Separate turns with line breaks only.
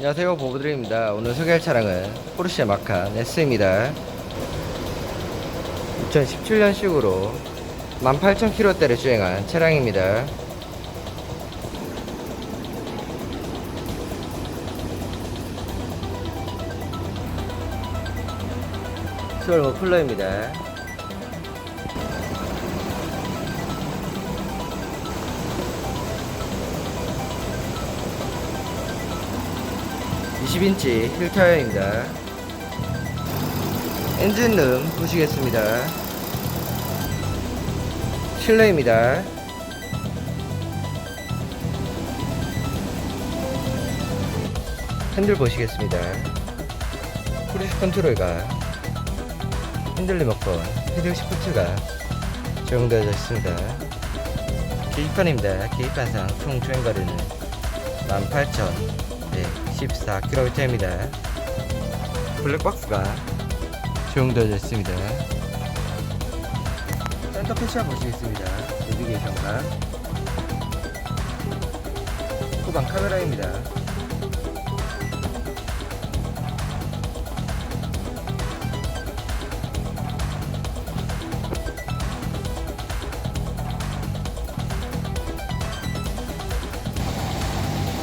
안녕하세요 보부드림입니다. 오늘 소개할 차량은 포르쉐 마칸 S입니다. 2017년식으로 18,000km대를 주행한 차량입니다. 수월 머플러입니다 20인치 휠 타이어입니다. 엔진룸 보시겠습니다. 실내입니다. 핸들 보시겠습니다. 크루즈 컨트롤과 핸들 리모컨, 헤드 시프트가 적용되어 있습니다. 계기판입니다. 계기판상 총 주행거리는 18,114km입니다. 블랙박스가 적용되어 있습니다. 센터 패시아 보시겠습니다. 내비게이션과 후방 카메라입니다.